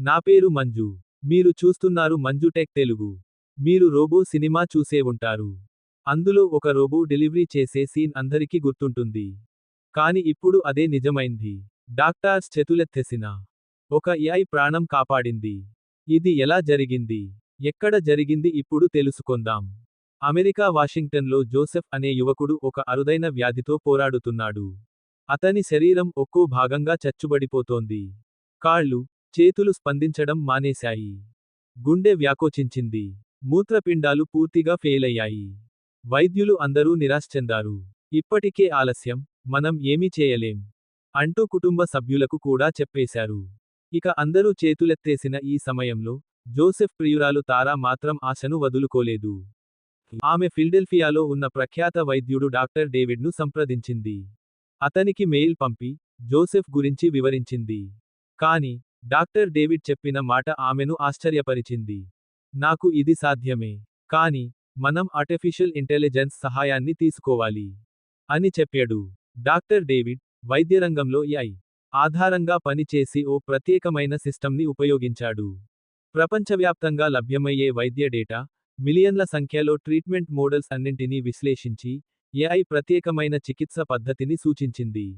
నా పేరు మంజు. మీరు చూస్తున్నారు మంజు టెక్ తెలుగు. మీరు రోబో సినిమా చూసే ఉంటారు. అందులో ఒక రోబో డెలివరీ చేసే సీన్ అందరికీ గుర్తుంటుంది. కాని ఇప్పుడు అదే నిజమైంది. డాక్టర్స్ చేతులెత్తేసిన ఒక ఏఐ ప్రాణం కాపాడింది. ఇది ఎలా జరిగింది? ఎక్కడ జరిగింది ఇప్పుడు తెలుసుకొందాం. అమెరికా వాషింగ్టన్లో జోసెఫ్ అనే యువకుడు ఒక అరుదైన వ్యాధితో పోరాడుతున్నాడు. అతని శరీరం ఒక్కో భాగంగా చచ్చుబడిపోతోంది. కాళ్ళు చేతులు స్పందించడం మానేశాయి. గుండె వ్యాకోచించింది. మూత్రపిండాలు పూర్తిగా ఫెయిలయ్యాయి. వైద్యులు అందరూ నిరాశ చెందారు. ఇప్పటికే ఆలస్యం. మనం ఏమీ చేయలేం. అంటూ కుటుంబ సభ్యులకు కూడా చెప్పేశారు. ఇక అందరూ చేతులెత్తేసిన ఈ సమయంలో జోసెఫ్ ప్రియురాలు తారా మాత్రం ఆశను వదులుకోలేదు. ఆమె ఫిల్డెల్ఫియాలో ఉన్న ప్రఖ్యాత వైద్యుడు డాక్టర్ డేవిడ్ను సంప్రదించింది. అతనికి మెయిల్ పంపి జోసెఫ్ గురించి వివరించింది. కాని డాక్టర్ డేవిడ్ చెప్పిన మాట ఆమెను ఆశ్చర్యపరిచింది. నాకు ఇది సాధ్యమే. కాని మనం ఆర్టిఫిషియల్ ఇంటెలిజెన్స్ సహాయాన్ని తీసుకోవాలి. అని చెప్పాడు. డాక్టర్ డేవిడ్ వైద్యరంగంలో ఐ ఆధారంగా పనిచేసి ఓ ప్రత్యేకమైన సిస్టమ్ని ఉపయోగించాడు. ప్రపంచవ్యాప్తంగా లభ్యమయ్యే వైద్య డేటా మిలియన్ల సంఖ్యలో ట్రీట్మెంట్ మోడల్స్ అన్నింటినీ విశ్లేషించి ఏఐ ప్రత్యేకమైన చికిత్స పద్ధతిని సూచించింది.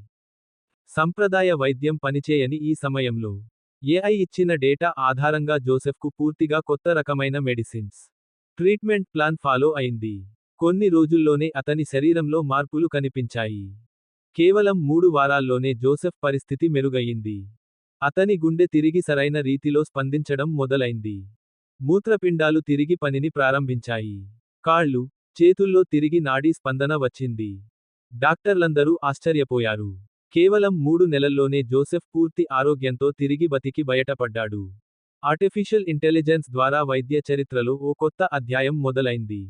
సంప్రదాయ వైద్యం పనిచేయని ఈ సమయంలో ఏఐ ఇచ్చిన డేటా ఆధారంగా జోసెఫ్కు పూర్తిగా కొత్త రకమైన మెడిసిన్స్. ట్రీట్మెంట్ ప్లాన్ ఫాలో అయింది. కొన్ని రోజుల్లోనే అతని శరీరంలో మార్పులు కనిపించాయి. కేవలం మూడు వారాల్లోనే జోసెఫ్ పరిస్థితి మెరుగయ్యింది. అతని గుండె తిరిగి సరైన రీతిలో స్పందించడం మొదలైంది. మూత్రపిండాలు తిరిగి పనిని ప్రారంభించాయి. కాళ్ళు చేతుల్లో తిరిగి నాడీ స్పందన వచ్చింది. డాక్టర్లందరూ ఆశ్చర్యపోయారు. కేవలం మూడు నెలల్లోనే జోసెఫ్ పూర్తి ఆరోగ్యంతో తిరిగి బతికి బయటపడ్డాడు. ఆర్టిఫిషియల్ ఇంటెలిజెన్స్ ద్వారా వైద్య చరిత్రలో ఓ కొత్త అధ్యాయం మొదలైంది.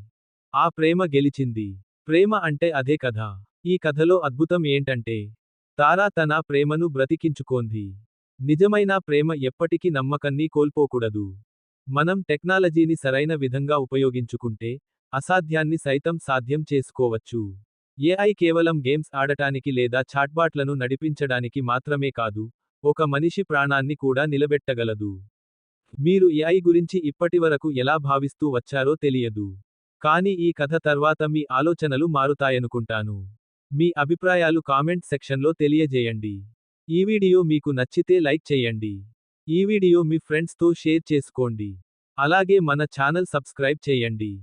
ఆ ప్రేమ గెలిచింది. ప్రేమ అంటే అదే కథ. ఈ కథలో అద్భుతం ఏంటంటే తారా తన ప్రేమను బ్రతికించుకోంది. నిజమైన ప్రేమ ఎప్పటికీ నమ్మకాన్ని కోల్పోకూడదు. మనం టెక్నాలజీని సరైన విధంగా ఉపయోగించుకుంటే అసాధ్యాన్ని సైతం సాధ్యం చేసుకోవచ్చు. ఏఐ కేవలం గేమ్స్ ఆడటానికి లేదా చాట్బాట్లను నడిపించడానికి మాత్రమే కాదు ఒక మనిషి ప్రాణాన్ని కూడా నిలబెట్టగలదు. మీరు ఏఐ గురించి ఇప్పటివరకు ఎలా భావిస్తూ వచ్చారో తెలియదు. కానీ ఈ కథ తర్వాత మీ ఆలోచనలు మారుతాయనుకుంటాను. మీ అభిప్రాయాలు కామెంట్ సెక్షన్లో తెలియజేయండి. ఈ వీడియో మీకు నచ్చితే లైక్ చేయండి. ఈ వీడియో మీ ఫ్రెండ్స్తో షేర్ చేసుకోండి. అలాగే మన ఛానల్ సబ్స్క్రైబ్ చేయండి.